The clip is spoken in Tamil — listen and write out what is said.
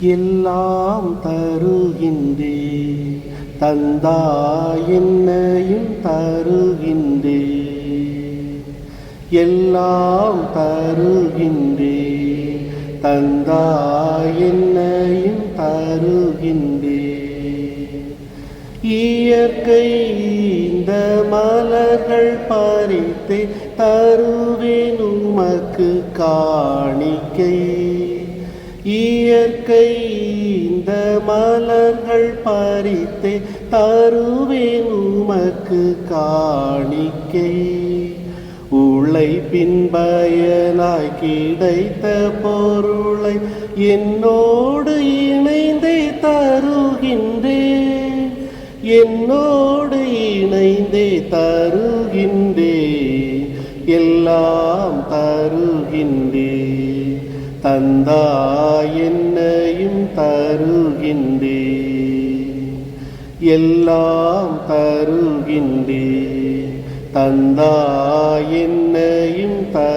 எல்லாம் தருகின்றே தந்தா என்னையும் தருகின்றே எல்லாம் தருகின்றே தந்தா என்னையும் தருகின்றே இயற்கை இந்த மலர்கள் பறித்து தருவேன் உமக்கு காணிக்கை. இயற்கை இந்த மலர்கள் பறித்தே தருவேன் உமக்கு காணிக்கை. உழைப்பின் பயனாய் கிடைத்த பொருளை என்னோடு இணைந்தே தருகின்றே. என்னோடு இணைந்தே தருகின்றே. எல்லாம் தருகின்றே. தந்தா என்னையும் தருகின்றே எல்லாம் தருகின்றே தந்தா என்னையும் தரு